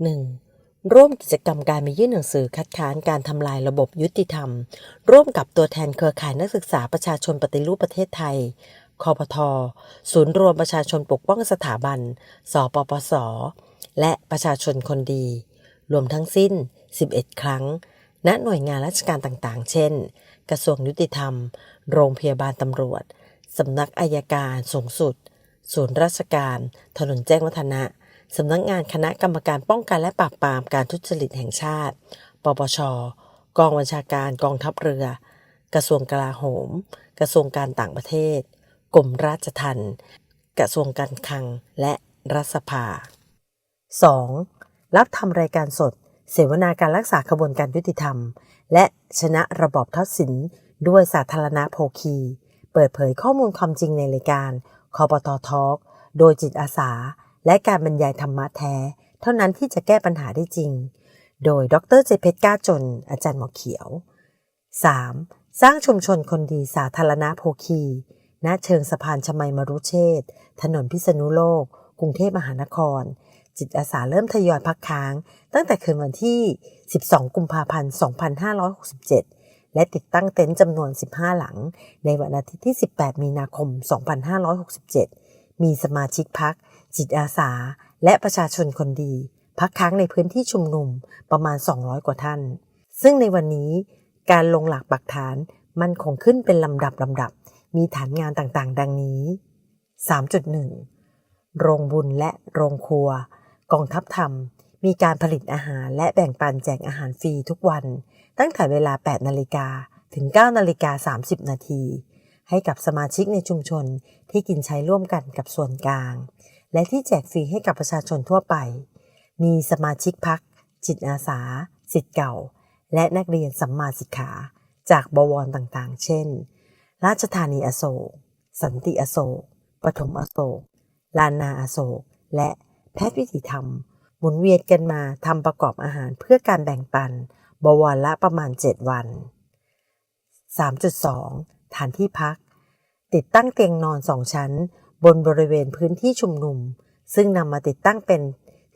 1. ร่วมกิจกรรมการมายื่นหนังสือคัดค้านการทำลายระบบยุติธรรม ร่วมกับตัวแทนเครือข่ายนักศึกษาประชาชนปฏิรูปประเทศไทยคอปทศูนย์รวมประชาชนปกป้องสถาบัน สปปส และประชาชนคนดี รวมทั้งสิ้น 11 ครั้ง ณ หน่วยงานราชการต่างๆ เช่น กระทรวงยุติธรรม โรงพยาบาลตำรวจ สำนักอายการสูงสุด ศูนย์ราชการ ถนนแจ้งวัฒนะ สำนักงานคณะกรรมการป้องกันและปราบปรามการทุจริตแห่งชาติ ปปช กองบัญชาการกองทัพเรือ กระทรวงกลาโหม กระทรวงการต่างประเทศ กรมราชทัณฑ์ กระทรวงการคลัง และรัฐสภา 2. รับทำรายการสด เสวนาการรักษากระบวนการยุติธรรม และชนะระบอบทักษิณด้วยสาธารณโภคี เปิดเผยข้อมูลความจริงในรายการคอปตทอล์กโดยจิตอาสา และการบรรยายธรรมะแท้ เท่านั้นที่จะแก้ปัญหาได้จริง โดยดรเจเพชรก้าจน อาจารย์หมอเขียว 3. สร้างชุมชนคนดีสาธารณโภคี ณ เชิงสะพานชมัยมรุเชษถนนพิษณุโลก กรุงเทพมหานคร จิตอาสาเริ่มทยอยพักค้าง ตั้งแต่คืนวันที่ 12 กุมภาพันธ์ 2567และติดตั้งเต็นท์จำนวน 15 หลัง ในวันอาทิตย์ที่ 18 มีนาคม 2567 มีสมาชิกพัก จิตอาสา และประชาชนคนดี พักค้างในพื้นที่ชุมนุมประมาณ 200 กว่าท่าน ซึ่งในวันนี้การลงหลักปักฐานมันคงขึ้นเป็นลำดับลำดับ มีฐานงานต่างๆ ดังนี้ 3.1 โรงบุญและโรงครัว กองทัพธรรม มีการผลิตอาหารและแบ่งปันแจกอาหารฟรีทุกวัน ตั้งแต่เวลา 8 นาฬิกาถึง 9 นาฬิกา 30 นาที ให้กับสมาชิกในชุมชนที่กินใช้ร่วมกันกับส่วนกลาง และที่แจกฟรีให้กับประชาชนทั่วไป มีสมาชิกพัก จิตอาสา สิทธิ์เก่า และนักเรียนสัมมาสิกขา จากบวรต่างๆ เช่น ราชธานีอโศก สันติอโศก ปฐมอโศก ลานนาอโศก และแพทย์วิถีธรรม หมุนเวียนกันมาทำประกอบอาหารเพื่อการแบ่งปัน บวรละประมาณ 7 วัน 3.2 ฐานที่พัก ติดตั้งเตียงนอนสองชั้น บนบริเวณพื้นที่ชุมนุม ซึ่งนำมาติดตั้งเป็น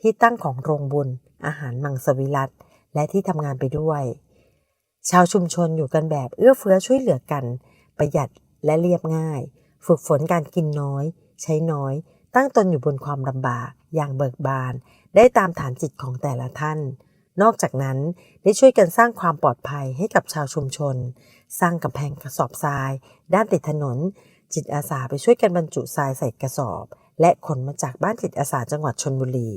ที่ตั้งของโรงบุญ อาหารมังสวิรัตและที่ทำงานไปด้วย ชาวชุมชนอยู่กันแบบเอื้อเฟื้อช่วยเหลือกัน ประหยัดและเรียบง่าย ฝึกฝนการกินน้อย ใช้น้อย ตั้งตนอยู่บนความลำบากอย่างเบิกบาน ได้ตามฐานจิตของแต่ละท่าน นอกจากนั้นได้ช่วยกันสร้างความปลอดภัยให้กับชาวชุมชน สร้างกำแพงกระสอบทราย ด้านติดถนน จิตอาสาไปช่วยกันบรรจุทรายใส่กระสอบ และขนมาจากบ้านจิตอาสาจังหวัดชนบุรี